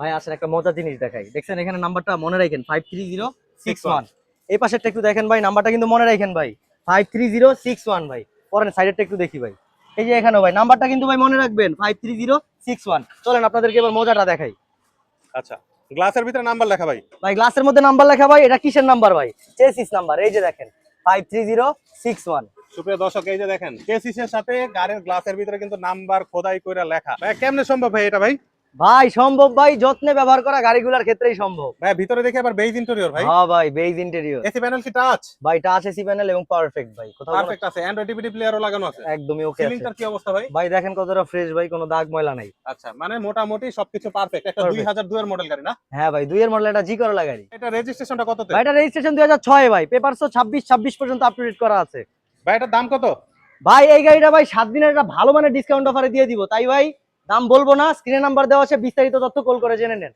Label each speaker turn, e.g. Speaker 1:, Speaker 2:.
Speaker 1: ভাই আসেন একটা মজার জিনিস দেখাই। দেখছেন এখানে নাম্বারটা মনে রাখেন five three zero six one এই পাশেরটা একটু দেখেন ভাই নাম্বারটা কিন্তু মনে রাখেন ভাই five three zero six one ভাই। পরেন সাইডেরটা একটু দেখি ভাই। এই যে এখানে ভাই নাম্বারটা কিন্তু ভাই মনে রাখবেন five three zero six one চলেন আপনাদেরকে এবার মজাটা দেখাই।
Speaker 2: আচ্ছা গ্লাসের ভিতরে নাম্বার লেখা ভাই।
Speaker 1: ভাই গ্লাসের মধ্যে নাম্বার লেখা ভাই এটা কিসের নাম্বার ভাই? চেসিস নাম্বার এই যে দেখেন five three zero six one
Speaker 2: সুপ্রিয় দর্শক এই যে দেখেন কেসিসের সাথে গাড়ির গ্লাসের ভিতরে কিন্তু নাম্বার খোদাই করে লেখা। ভাই কেমনে সম্ভব ভাই এটা ভাই?
Speaker 1: ভাই সম্ভব ভাই যত্নে ব্যবহার করা গাড়িগুলোর ক্ষেত্রেই সম্ভব।
Speaker 2: ভাই ভিতরে দেখে আবার বেজ ইন্টেরিয়র ভাই।
Speaker 1: হ্যাঁ ভাই বেজ ইন্টেরিয়র
Speaker 2: এসি প্যানেল কি টাচ
Speaker 1: ভাই টাচ এসি প্যানেল এবং পারফেক্ট ভাই। কোথাও
Speaker 2: পারফেক্ট আছে। অ্যান্ড্রয়েড ডিভিডি প্লেয়ারও লাগানো আছে।
Speaker 1: একদমই ওকে আছে।
Speaker 2: সিলিংটার কি অবস্থা ভাই?
Speaker 1: ভাই দেখেন কতটা ফ্রেশ ভাই কোনো দাগ ময়লা নাই।
Speaker 2: আচ্ছা মানে মোটামুটি সবকিছু পারফেক্ট একটা
Speaker 1: Perfect.
Speaker 2: দুই হাজার দুয়ের মডেল গাড়ি না?
Speaker 1: হ্যাঁ ভাই দুইয়ের মডেল এটা জি করা গাড়ি।
Speaker 2: এটা রেজিস্ট্রেশনটা কততে?
Speaker 1: ভাই এটা রেজিস্ট্রেশন দুই হাজার ছয় ভাই। পেপারসও ছাব্বিশ ছাব্বিশ পর্যন্ত আপডেট করা আছে।
Speaker 2: ভাই এটার দাম কত?
Speaker 1: ভাই এই গাড়িটা ভাই সাত দিনের একটা ভালো মানে ডিসকাউন্ট অফারে দিয়ে দিব। তাই ভাই দাম বলব না স্ক্রিনে নাম্বার দেওয়া আছে বিস্তারিত তথ্য কল করে জেনে নেন।